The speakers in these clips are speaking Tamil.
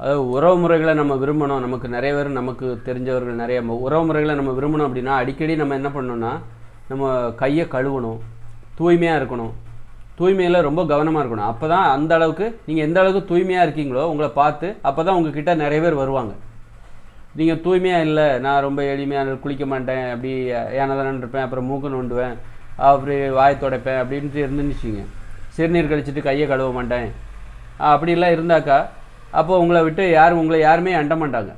அதாவது உறவு முறைகளை நம்ம விரும்பணும். நமக்கு நிறைய பேர் நமக்கு தெரிஞ்சவர்கள் நிறைய. உறவு முறைகளை நம்ம விரும்பணும் அப்படின்னா அடிக்கடி நம்ம என்ன பண்ணணும்னா நம்ம கையை கழுவணும். தூய்மையாக இருக்கணும். தூய்மையில் ரொம்ப கவனமாக இருக்கணும். அப்போ தான் அந்த அளவுக்கு நீங்கள் எந்த அளவுக்கு தூய்மையாக இருக்கீங்களோ உங்களை பார்த்து அப்போ தான் உங்ககிட்ட நிறைய பேர் வருவாங்க. நீங்கள் தூய்மையாக இல்லை நான் ரொம்ப எளிமையாக குளிக்க மாட்டேன் அப்படி ஏனதானன் இருப்பேன் அப்புறம் மூக்கு நோண்டுவேன் அப்படி வாய் துடைப்பேன் அப்படின்ட்டு இருந்துச்சுங்க. சிறுநீர் கழிச்சிட்டு கையை கழுவ மாட்டேன். அப்படிலாம் இருந்தாக்கா அப்போ உங்களை விட்டு யாரும் உங்களை யாருமே அண்ட மாட்டாங்க.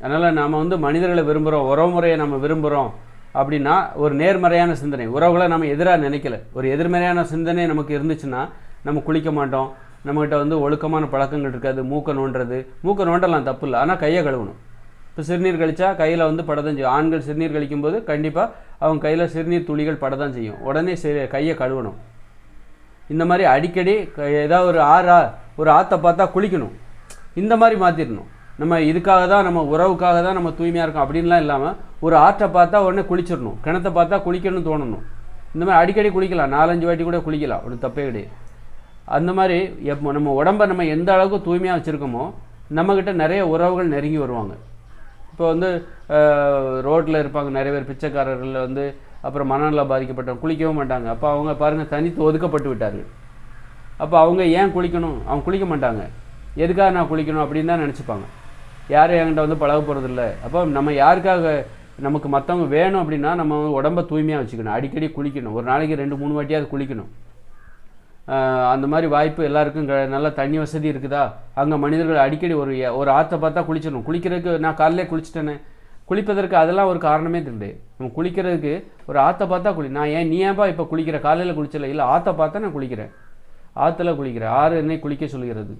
அதனால் நாம் வந்து மனிதர்களை விரும்புகிறோம் உறவுமுறையை நம்ம விரும்புகிறோம் அப்படின்னா ஒரு நேர்மறையான சிந்தனை. உறவுகளை நம்ம எதிராக நினைக்கல. ஒரு எதிர்மறையான சிந்தனை நமக்கு இருந்துச்சுன்னா நம்ம குளிக்க மாட்டோம். நம்மகிட்ட வந்து ஒழுக்கமான பழக்கங்கள் இருக்காது மூக்கை நோண்டுறது. மூக்கை நோண்டலாம் தப்பு இல்லை. ஆனால் கையை கழுவணும். இப்போ சிறுநீர் கழிச்சா கையில் வந்து படதான் செய்யும். ஆண்கள் சிறுநீர் கழிக்கும்போது கண்டிப்பாக அவங்க கையில் சிறுநீர் துளிகள் படதான் செய்யும். உடனே சரி கையை கழுவணும். இந்த மாதிரி அடிக்கடி ஏதாவது ஒரு ஆறா ஒரு ஆற்றை பார்த்தா குளிக்கணும். இந்த மாதிரி மாற்றிடணும் நம்ம இதுக்காக தான் நம்ம உறவுக்காக தான் நம்ம தூய்மையாக இருக்கோம் அப்படின்லாம் இல்லாமல் ஒரு ஆற்றை பார்த்தா உடனே குளிச்சிடணும். கிணத்தை பார்த்தா குளிக்கணும்னு தோணணும். இந்த மாதிரி அடிக்கடி குளிக்கலாம். நாலஞ்சு வாட்டி கூட குளிக்கலாம். ஒரு தப்பே கிடையாது. அந்த மாதிரி எப்போ நம்ம உடம்ப நம்ம எந்த அளவுக்கு தூய்மையாக வச்சுருக்கோமோ நம்மக்கிட்ட நிறைய உறவுகள் நெருங்கி வருவாங்க. இப்போ வந்து ரோட்டில் இருப்பாங்க. நிறைய பேர் பிச்சைக்காரர்கள் வந்து அப்புறம் மனநல பாதிக்கப்பட்டவங்க குளிக்கவும் மாட்டாங்க. அப்போ அவங்க பாருங்கள் தனித்து ஒதுக்கப்பட்டு விட்டார்கள். அப்போ அவங்க ஏன் குளிக்கணும்? அவங்க குளிக்க மாட்டாங்க. எதுக்காக நான் குளிக்கணும் அப்படின்னு தான் நினச்சிப்பாங்க. யாரும் என்கிட்ட வந்து பழக போகிறதில்ல அப்போ நம்ம யாருக்காக நமக்கு மற்றவங்க வேணும் அப்படின்னா நம்ம உடம்ப தூய்மையாக வச்சுக்கணும். அடிக்கடி குளிக்கணும். ஒரு நாளைக்கு ரெண்டு மூணு வாட்டியாவது குளிக்கணும். அந்த மாதிரி வாய்ப்பு எல்லாருக்கும் க- நல்ல தண்ணி வசதி இருக்குதா? அங்கே மனிதர்கள் அடிக்கடி ஒரு ஒரு ஆற்றை பார்த்தா குளிச்சிடணும். குளிக்கிறதுக்கு நான் காலையிலே குளிச்சிட்டேனே. குளிப்பதற்கு அதெல்லாம் ஒரு காரணமே தெரியுது நம்ம குளிக்கிறதுக்கு ஒரு ஆற்றை பார்த்தா குளி நான் ஏன் நீ ஏன்பா இப்போ குளிக்கிற? காலையில் குளிச்சல? இல்லை ஆற்றை பார்த்தா நான் குளிக்கிறேன். ஆற்றுல குளிக்கிற ஆறு என்னை குளிக்க சொல்கிறது.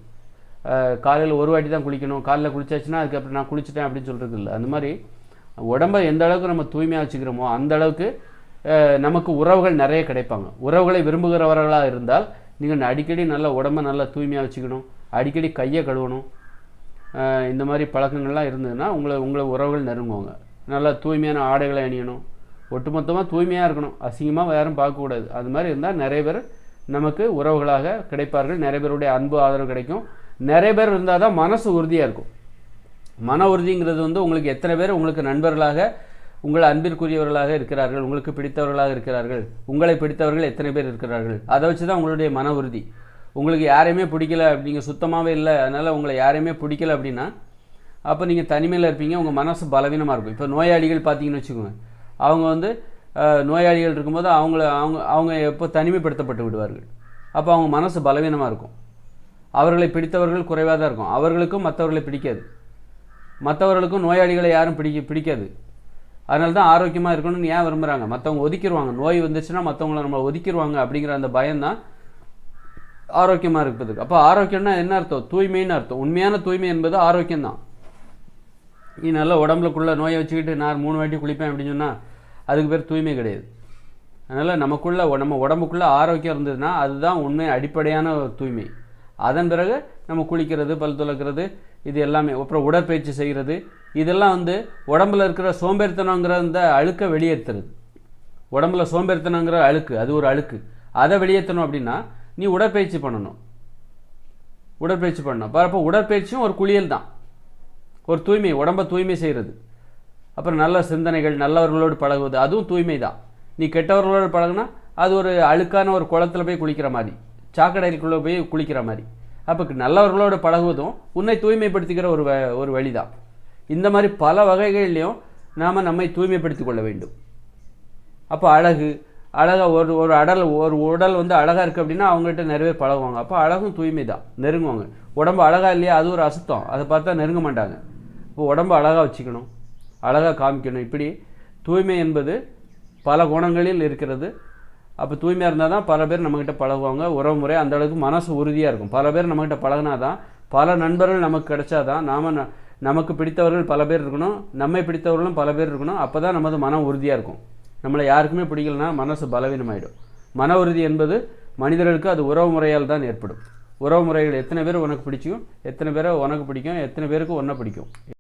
காலையில் ஒரு வாட்டி தான் குளிக்கணும். காலையில் குளிச்சாச்சுன்னா அதுக்கப்புறம் நான் குளிச்சிட்டேன் அப்படின்னு சொல்கிறது இல்லை. அந்த மாதிரி உடம்பை எந்த அளவுக்கு நம்ம தூய்மையாக வச்சுக்கிறோமோ அந்த அளவுக்கு நமக்கு உறவுகள் நிறைய கிடைப்பாங்க. உறவுகளை விரும்புகிறவர்களாக இருந்தால் நீங்கள் அடிக்கடி நல்லா உடம்பை நல்லா தூய்மையாக வச்சுக்கணும். அடிக்கடி கையை கழுவணும். இந்த மாதிரி பழக்கங்கள்லாம் இருந்ததுன்னா உங்களை உங்களை உறவுகள் நெருங்குவாங்க. நல்லா தூய்மையான ஆடைகளை அணியணும். ஒட்டுமொத்தமாக தூய்மையாக இருக்கணும். அசிங்கமாக யாரும் பார்க்கக்கூடாது. அது மாதிரி இருந்தால் நிறைய பேர் நமக்கு உறவுகளாக கிடைப்பார்கள். நிறைய பேருடைய அன்பு ஆதரவு கிடைக்கும். நிறைய பேர் இருந்தால் தான் மனசு உறுதியாக இருக்கும். மன உறுதிங்கிறது வந்து உங்களுக்கு எத்தனை பேர் உங்களுக்கு நண்பர்களாக உங்கள் அன்பிற்குரியவர்களாக இருக்கிறார்கள் உங்களுக்கு பிடித்தவர்களாக இருக்கிறார்கள் உங்களை பிடித்தவர்கள் எத்தனை பேர் இருக்கிறார்கள் அதை வச்சு தான் உங்களுடைய மன உறுதி. உங்களுக்கு யாரையுமே பிடிக்கல அப்படிங்க சுத்தமாகவே இல்லை அதனால் உங்களை யாரையுமே பிடிக்கல அப்படின்னா அப்போ நீங்கள் தனிமையில் இருப்பீங்க உங்கள் மனசு பலவீனமாக இருக்கும். இப்போ நோயாளிகள் பார்த்தீங்கன்னு வச்சுக்கோங்க. அவங்க வந்து நோயாளிகள் இருக்கும்போது அவங்கள அவங்க அவங்க எப்போ தனிமைப்படுத்தப்பட்டு விடுவார்கள். அப்போ அவங்க மனசு பலவீனமாக இருக்கும். அவர்களை பிடித்தவர்கள் குறைவாக தான் இருக்கும். அவர்களுக்கும் மற்றவர்களை பிடிக்காது. மற்றவர்களுக்கும் நோயாளிகளை யாரும் பிடிக்க பிடிக்காது. அதனால தான் ஆரோக்கியமாக இருக்கணும்னு ஏன் விரும்புகிறாங்க மற்றவங்க ஒதுக்கிடுவாங்க நோய் வந்துச்சுன்னா மற்றவங்கள நம்ம ஒதுக்கிடுவாங்க அப்படிங்கிற அந்த பயம்தான் ஆரோக்கியமாக இருப்பதுக்கு. அப்போ ஆரோக்கியம்னா என்ன அர்த்தம்? தூய்மைன்னு அர்த்தம். உண்மையான தூய்மை என்பது ஆரோக்கியம்தான். நீ நல்ல உடம்புக்குள்ளே நோயை வச்சுக்கிட்டு நான் மூணு வாட்டி குளிப்பேன் அப்படின்னு சொன்னால் அதுக்கு பேர் தூய்மை கிடையாது. அதனால் நமக்குள்ளே நம்ம உடம்புக்குள்ளே ஆரோக்கியம் இருந்ததுன்னா அதுதான் உண்மை அடிப்படையான ஒரு தூய்மை. அதன் பிறகு நம்ம குளிக்கிறது பல் துளக்கிறது இது எல்லாமே அப்புறம் உடற்பயிற்சி செய்கிறது. இதெல்லாம் வந்து உடம்புல இருக்கிற சோம்பேறித்தனங்கிற அந்த அழுக்கை வெளியேற்றுறது உடம்புல சோம்பேறித்தனங்கிற அழுக்கு அது ஒரு அழுக்கு. அதை வெளியேற்றணும் அப்படின்னா நீ உடற்பயிற்சி பண்ணணும். உடற்பயிற்சி பண்ணணும். அப்போ உடற்பயிற்சியும் ஒரு குளியல் தான். ஒரு தூய்மை உடம்பை தூய்மை செய்கிறது. அப்புறம் நல்ல சிந்தனைகள் நல்லவர்களோடு பழகுவது அதுவும் தூய்மை தான் நீ கெட்டவர்களோடு பழகுனா அது ஒரு அழுக்கான ஒரு குளத்துல போய் குளிக்கிற மாதிரி. சாக்கடைக்குள்ளே போய் குளிக்கிற மாதிரி. அப்போ நல்லவர்களோடு பழகுவதும் உன்னை தூய்மைப்படுத்திக்கிற ஒரு வ- ஒரு வழிதான். இந்த மாதிரி பல வகைகள்லையும் நாம் நம்மை தூய்மைப்படுத்தி கொள்ள வேண்டும். அப்போ அழகு அழகாக ஒரு ஒரு அடல் ஒரு உடல் வந்து அழகாக இருக்குது அப்படின்னா அவங்ககிட்ட நிறைய பேர் பழகுவாங்க. அப்போ அழகும் தூய்மை தான் நெருங்குவாங்க. உடம்பு அழகாக இல்லையா? அது ஒரு அசுத்தம். அதை பார்த்தா நெருங்க மாட்டாங்க. இப்போ உடம்பு அழகாக வச்சுக்கணும். அழகாக காமிக்கணும். இப்படி தூய்மை என்பது பல குணங்களில் இருக்கிறது. அப்போ தூய்மையாக இருந்தால் தான் பல பேர் நம்மக்கிட்ட பழகுவாங்க. உறவு முறை அந்த அளவுக்கு மனசு உறுதியாக இருக்கும். பல பேர் நம்மக்கிட்ட பழகினா தான் பல நண்பர்கள் நமக்கு கிடைச்சா தான் ந- நமக்கு பிடித்தவர்கள் பல பேர் இருக்கணும். நம்மை பிடித்தவர்களும் பல பேர் இருக்கணும். அப்போ தான் நமது மனம் உறுதியாக இருக்கும். நம்மளை யாருக்குமே பிடிக்கலனா மனசு பலவீனமாயிடும். மன உறுதி என்பது மனிதர்களுக்கு அது உறவு முறையால் தான் ஏற்படும். உறவு முறைகள் எத்தனை பேர் உனக்கு பிடிக்கும்? எத்தனை பேரை உனக்கு பிடிக்கும்? எத்தனை பேருக்கு ஒன்றை பிடிக்கும்?